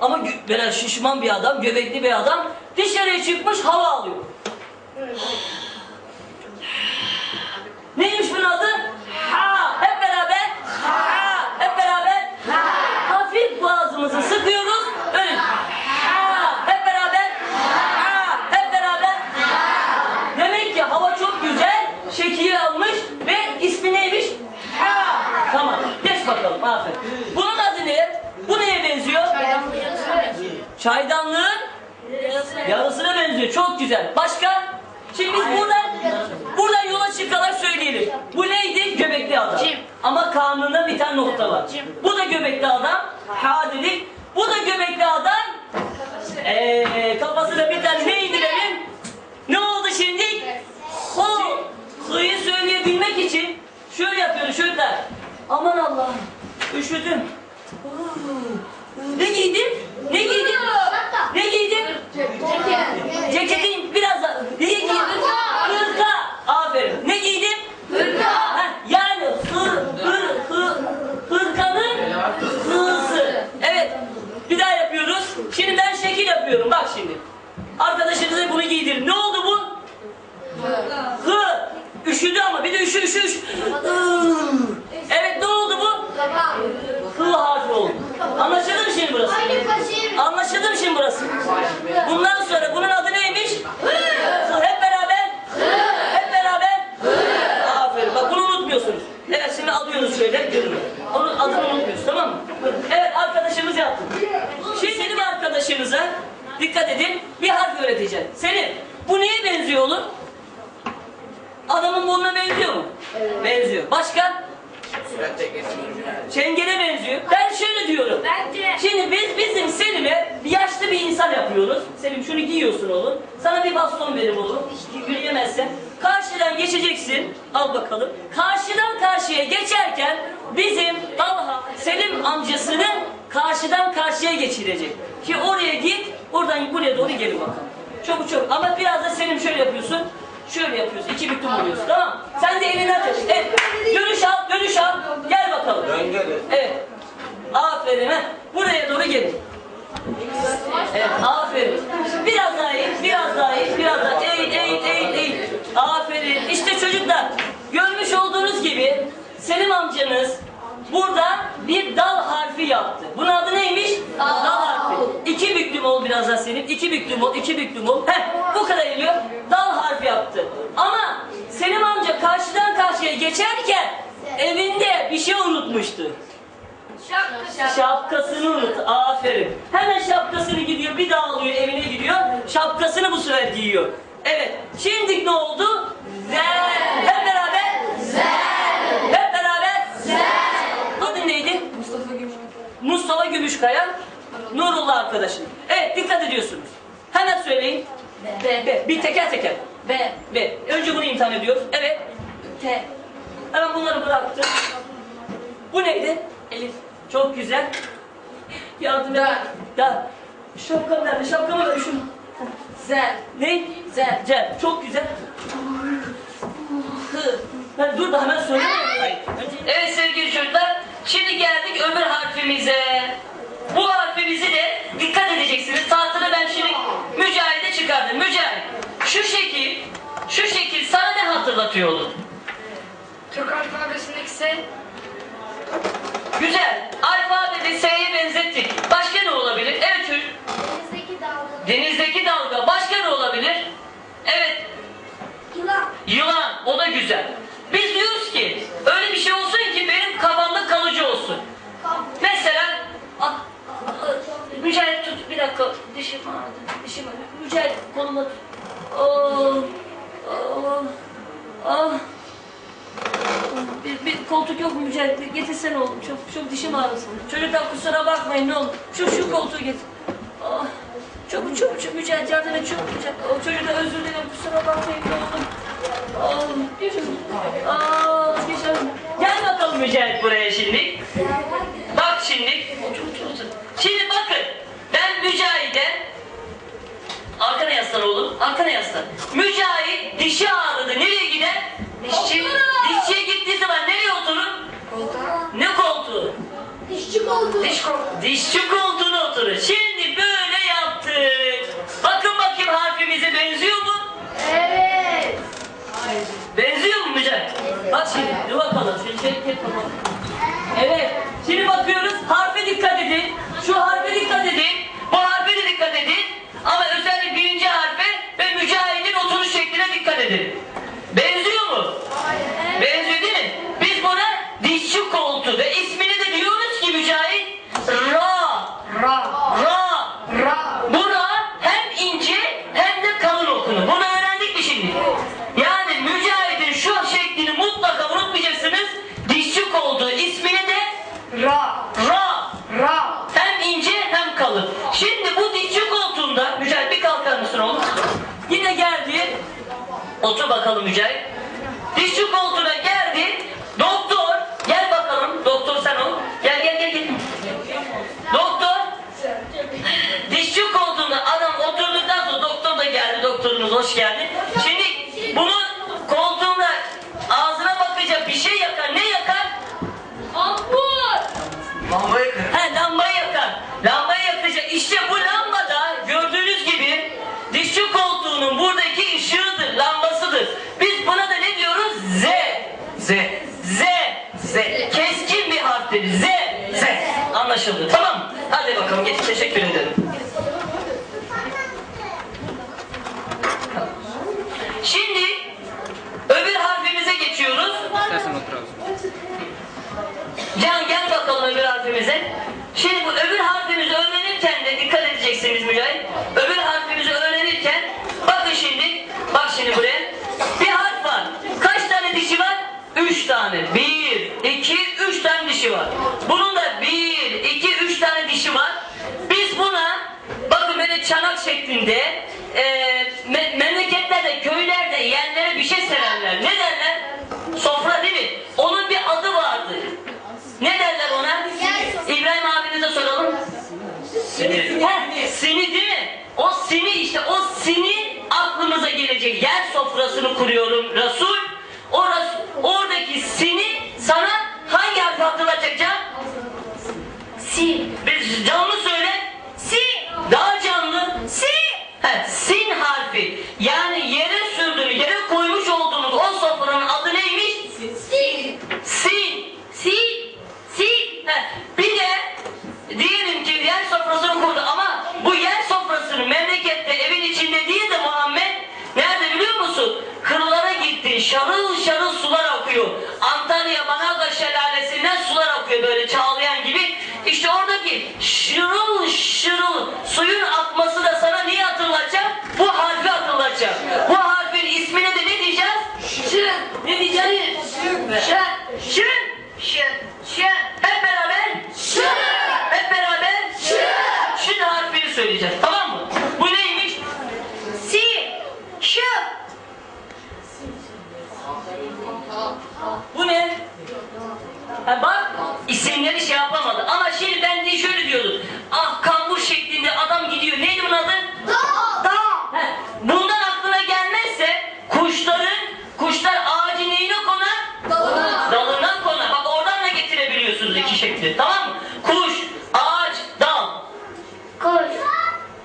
Ama böyle şişman bir adam, göbekli bir adam dışarıya çıkmış hava alıyor. Neymiş bunun adı? Ha. Hep beraber. Ha. Hep beraber. Hafif boğazımızı sıkıyoruz. Öyle. Ha. Hep beraber. Ha. Hep beraber. Demek ki hava çok güzel, şekil almış ve ismi neymiş? Ha. Tamam. Geç bakalım. Aferin. Bunun adı ne? Çaydanlığın yarısına benziyor. Çok güzel. Başka? Şimdi biz buradan buradan yola çıkarak söyleyelim. Bu neydi? Göbekli adam. Ama karnında bir tane nokta var. Bu da göbekli adam. Ha dedik. Bu da göbekli adam. Eee kafasına bir tane ne indirelim? Ne oldu şimdi? Hu. Hı'yı söyleyebilmek için şöyle yapıyoruz şöyle der. Aman Allah'ım. Üşüdüm. Ne giydin? Ne giydin? Ne giydin? Ceketin biraz da. Ne giydin? Hırka. Aferin. Ne giydin? Hırka. Yani hır, hır, hır, hırkanın hısı. Evet. Bir daha yapıyoruz. Şimdi ben şekil yapıyorum. Bak şimdi. Arkadaşınıza bunu giydirin. Ne oldu bu? Hı. Üşüdü ama bir de üşü üşü üşü. Hı. Evet ne oldu bu? Hı harfi oldu. Anlaşıldı mı şimdi burası? Anlaşıldı mı şimdi burası? Bundan sonra bunun adı neymiş? Hı. Hep beraber. Hep beraber. Aferin. Bak bunu unutmuyorsunuz. Evet şimdi alıyoruz şöyle. Görün. Onun adını unutmuyoruz tamam mı? Evet arkadaşımız yaptı. Şimdi benim arkadaşınıza dikkat edin bir harf öğreteceğim. Senin bu neye benziyor oğlum? Adamın burnuna benziyor mu? Benziyor. Başka? Çengene benziyor. Ben şöyle diyorum. Bence. Şimdi biz bizim Selim'e bir yaşlı bir insan yapıyoruz. Selim şunu giyiyorsun oğlum. Sana bir baston verim oğlum. Yürüyemezsen. Karşıdan geçeceksin. Al bakalım. Karşıdan karşıya geçerken bizim Talha Selim amcasını karşıdan karşıya geçirecek. Ki oraya git, oradan buraya doğru gel bakalım. Çabuk çabuk. Ama biraz da Selim şöyle yapıyorsun. Şöyle yapıyorsun. İki büklüm oluyorsun. Tamam. Sen de elini aç. Evet. Dönüş al, dönüş al. Gel bakalım. Evet. Aferin. Heh. Buraya doğru gelin. Evet, aferin. Biraz daha iyi, biraz daha iyi, biraz daha eğil, eğil, eğil, eğil. Aferin. İşte çocuklar, görmüş olduğunuz gibi Selim amcanız burada bir dal harfi yaptı. Bunun adı neymiş? Dal harfi. Ol biraz daha Selim. İki büklüm ol, iki büklüm ol. Heh, bu kadar geliyor. Dal harfi yaptı. Ama Selim amca karşıdan karşıya geçerken evinde bir şey unutmuştu. Şapkasını unut. Aferin. Hemen şapkasını gidiyor, bir daha alıyor, evine gidiyor. Şapkasını bu sefer giyiyor. Evet. Şimdi ne oldu? Zel. Hep beraber. Zel. Hep beraber. Zel. Adın neydi? Mustafa Gümüş. Mustafa Gümüşkaya. Nurullah arkadaşın. Evet dikkat ediyorsunuz. Hemen söyleyin. B. B. Bir teker teker. B. B. Önce bunu imtihan ediyoruz. Evet. T. Hemen bunları bıraktım. Bu neydi? Elif. Çok güzel. Yardım et. Da. Da. Şapkamı nerede? Şapkamı ver şunu. Z. Ne? Zel. Cem. Çok güzel. Hı. Ben dur da hemen söyle. Evet sevgili çocuklar. Şimdi geldik öbür harfimize. Bu de edeceksiniz. Tahtını ben şimdi Mücahit'e çıkardım. Mücahit. Şu şekil, şu şekil sana ne hatırlatıyor oğlum? Türk alfabesindeki S. Güzel. Alfabede S'ye benzettik. Başka ne olabilir? Evet çocuk. Denizdeki dalgalar. Denizdeki dalga. Başka ne olabilir? Evet. Yılan. Yılan. O da güzel. Biz diyoruz ki öyle bir şey olsun ki benim kafamda kalıcı olsun. Mesela ah, ah, Mücahit tut bir dakika. Dişim ağrıdı. Dişim ağrıdı. Mücahit koluma tut. Oh, oh, ah. Bir, bir koltuk yok mu Mücahit? Oğlum. Çok, çok dişim ağrısın. Çocuklar kusura bakmayın ne olur. Şu, şu koltuğu getir. Ah. Çabuk çabuk çabuk Mücahit yardım et çabuk Mücahit. O çocuklar özür dilerim kusura bakmayın ne olur. Ah, geçin. Geçelim. Gel bakalım Mücahit buraya şimdi. Bak şimdi. Otur otur otur. Şimdi bakın. Ben Mücahit'e Arkana yaslan oğlum. Arkana yaslan. Mücahit dişi ağrıdı. Nereye gider? Dişçi, dişçiye gittiği zaman nereye oturur? Koltuğa. Ne koltuğu? Dişçi koltuğu. Diş, dişçi koltuğuna oturur. Şimdi böyle yaptık. Bakın bakayım harfimize benziyor mu? Evet. Benziyor mu Mücahit? Bak şimdi. Dur bakalım. Şöyle tek tek. Evet. Bakalım Mücahit. Z. Z. Z. Keskin bir harftir. Z. Z. Anlaşıldı. Tamam? Hadi bakalım. Geç. Teşekkür ederim. Şimdi öbür harfimize geçiyoruz. İstersen otur abi. Can gel bakalım öbür harfimize. Şimdi bu öbür harfimizi öğrenirken de dikkat edeceksiniz Mücahit. Öbür harfimizi öğrenirken bakın şimdi, bak şimdi buraya. Bir harf var. Kaç tane dişi var? Üç tane. Bir, iki, üç tane dişi var. Bunun da bir, iki, üç tane dişi var. Biz buna bakın böyle çanak şeklinde e, me- memleketlerde, köylerde yerlere bir şey sererler. Ne derler? Sofra değil mi? Onun bir adı vardı. Ne derler ona? İbrahim abinize soralım. Sinir. Heh, sini değil mi? O sini işte o sini aklımıza gelecek. Yer sofrasını kuruyorum Resul. O Res- oradaki sini sana hangi harfi hatırlatacak Can? Si. Bir canlı söyle. Si. Daha canlı. Si. He, sin harfi. Yani yere sürdüğünü, yere koymuş olduğunuz o sofranın adı neymiş? Si. Sin. Si. Si. He, Bir de diyelim ki yer sofrasını kurdu ama bu yer sofrasını memlekette evin içinde değil de Muhammed nerede biliyor musun? Kırlara gitti. Şarıl şarıl sular akıyor. Antalya Manavgat şelalesinden sular akıyor böyle çağlayan gibi. Oradaki şırıl şırıl suyun akması da sana niye hatırlatacak? Bu harfi hatırlatacak. Bu harfin ismine de ne diyeceğiz? Şın. Ne diyeceğiz? Şın. Şın. Şın. Şın. Hep beraber. Şın. Hep beraber. Şın. Şın harfini söyleyeceğiz. Tamam mı? Bu neymiş? Si. Şın. Bu ne? Ha bak isimleri şey yapamadı. Ama şimdi ben de şöyle diyordum. Ah kambur şeklinde adam gidiyor. Neydi bunun adı? Dağ. Dağ. He, bundan aklına gelmezse kuşların, kuşlar ağacın neyine konar? Dalına. Dalından konar. Bak oradan da getirebiliyorsunuz iki şekli. Tamam mı? Kuş, ağaç, dal. Kuş.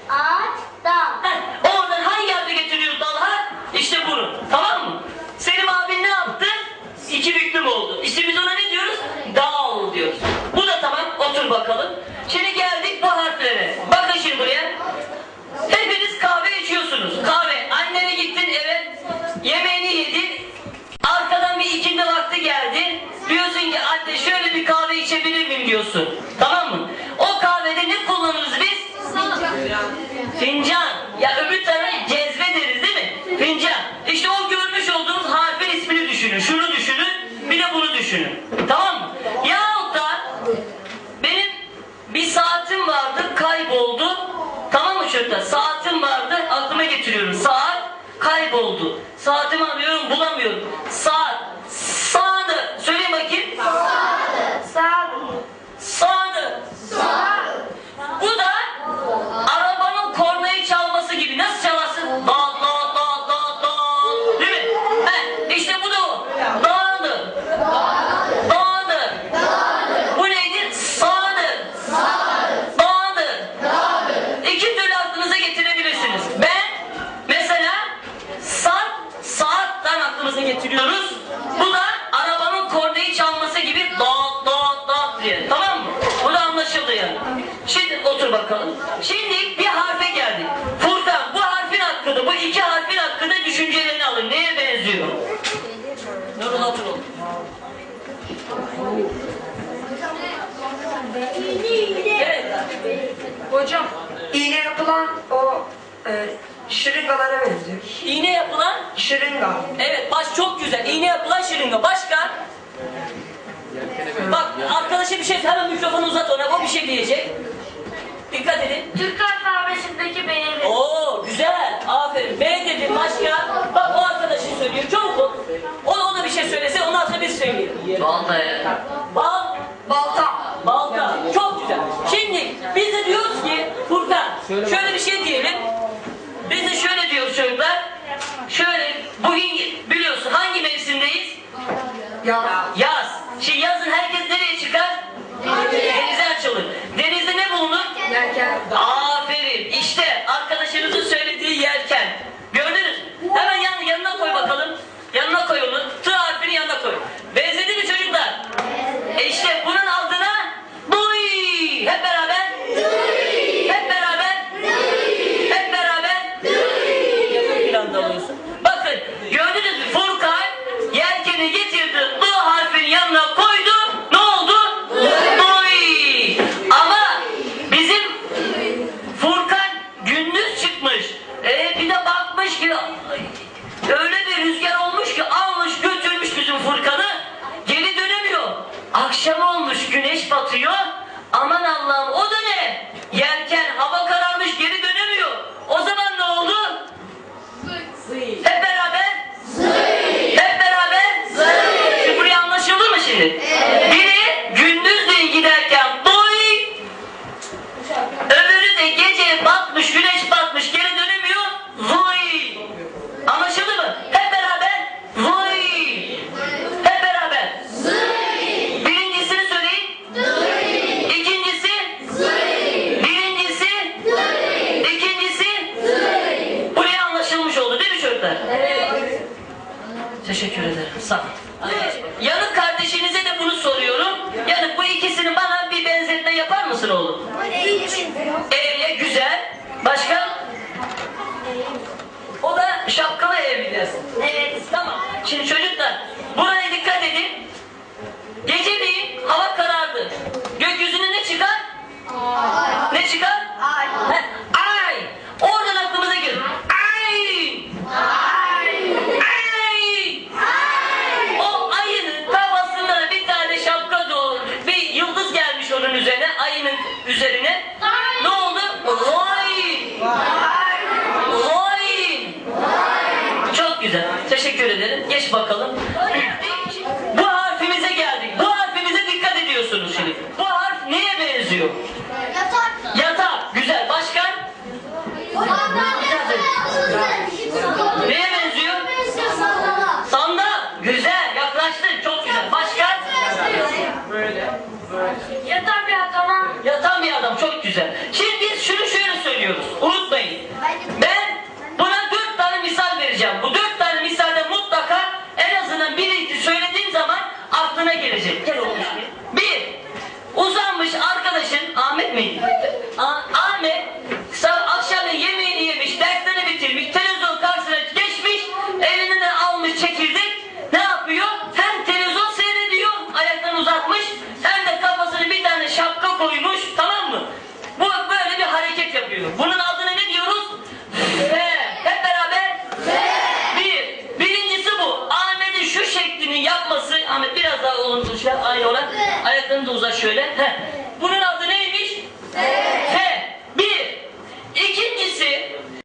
Ağaç. Dağ. Heh, oradan hangi harfi getiriyoruz dalha? İşte bunu. Tamam mı? Selim abin ne yaptı? İki büklüm oldu. İşte biz ona ne diyoruz? Dal diyoruz. Bu da tamam. Otur bakalım. Şimdi geldik bu harflere. Bakın şimdi buraya. Hepiniz kahve içiyorsunuz. Kahve. Annene gittin eve. Yemeğini yedin. Arkadan bir ikindi vakti geldi. Diyorsun ki anne şöyle bir kahve içebilir miyim diyorsun. Tamam mı? O kahvede ne kullanırız biz? Fincan. Ya öbür tarafı cezve deriz değil mi? Fincan. İşte o görmüş olduğunuz harfin ismini düşünün. Şunu düşünün. Bir de bunu düşünün. Tamam mı? Yahut da benim bir saatim vardı kayboldu. Tamam mı çocuklar? Saatim vardı aklıma getiriyorum. Saat kayboldu. Saatimi arıyorum bulamıyorum. Saat. iki türlü aklınıza getirebilirsiniz. Ben mesela saat saatten aklımıza getiriyoruz. Bu da arabanın kordayı çalması gibi dağıt dağıt dağıt diye. Tamam mı? Bu da anlaşıldı yani. Şimdi otur bakalım. Şimdi bir harfe geldik. Furkan bu harfin hakkında, bu iki harfin hakkında düşüncelerini alın. Neye benziyor? Nurul otur oğlum. Hocam İğne yapılan o e, şırıngalara benziyor. İğne yapılan, Şırınga. evet baş çok güzel. İğne yapılan şırınga. Başka? Bak arkadaşa bir şey, hemen mikrofonu uzat ona, o bir şey diyecek. Dikkat edin. Türk alfabesindeki belirli. Oo güzel. Aferin. B dedim başka. Bak o arkadaşın söylüyor. Çabuk ol. O, o da bir şey söylese ondan sonra biz söyleyelim. Balta ya. Bal, balta. Çok güzel. Şimdi biz de diyoruz ki Furkan şöyle bir şey diyelim. Biz de şöyle diyoruz çocuklar. Şöyle bugün biliyorsun hangi mevsimdeyiz? Ya. Yaz. Şimdi yazın herkes nereye çıkar? Denize açılır. Denizde ne bulunur? Yerken. Aferin. İşte arkadaşınızın söylediği yelken. Gördünüz. Hemen yan, yanına koy bakalım. Yanına koy onu. T harfini yanına koy. Benzedi mi çocuklar? E işte bunun adına duy. Hep beraber. Hep beraber. Hep beraber. Yakın planda alıyorsun. Bakın gördünüz mü? Furkan yelkeni getirdi. Du harfinin yanına koydu. Ne oldu? Duy. Ama bizim Furkan gündüz çıkmış. Ee, bir de bakmış ki öyle bir rüzgar olmuş ki almış götürmüş bizim Furkan'ı. Geri dönemiyor. Akşam olmuş güneş batıyor. Aman Allah'ım o da ne? Yelken hava kararmış geri dönemiyor. O zaman ne oldu? Hep beraber? Hep beraber? Şimdi buraya anlaşıldı mı şimdi? Biri gündüzleyin giderken doy, Öbürü de gece batmış, güneş batmış, geri dönemiyor. Zuy. Anlaşıldı mı? Hep beraber. Zuy. Hep beraber. Birincisini söyleyin. İkincisi. Birincisi. İkincisi. Buraya anlaşılmış oldu değil mi çocuklar? Teşekkür ederim. Sağ ol. Yanık kardeşinize de bunu soruyorum. Yani bu ikisini bana bir benzetme yapar mısın E'ye güzel. Başka? O da şapkalı ev biliyorsun. Evet. Tamam. Şimdi çocuklar buraya dikkat edin. Geceliğin hava karardı. Gökyüzüne ne çıkar? Ne çıkar? Ay. Heh, Ay. Oradan aklımıza gelir. Ay. Ay. O ayının kafasında bir tane şapka doğru, bir yıldız gelmiş onun üzerine.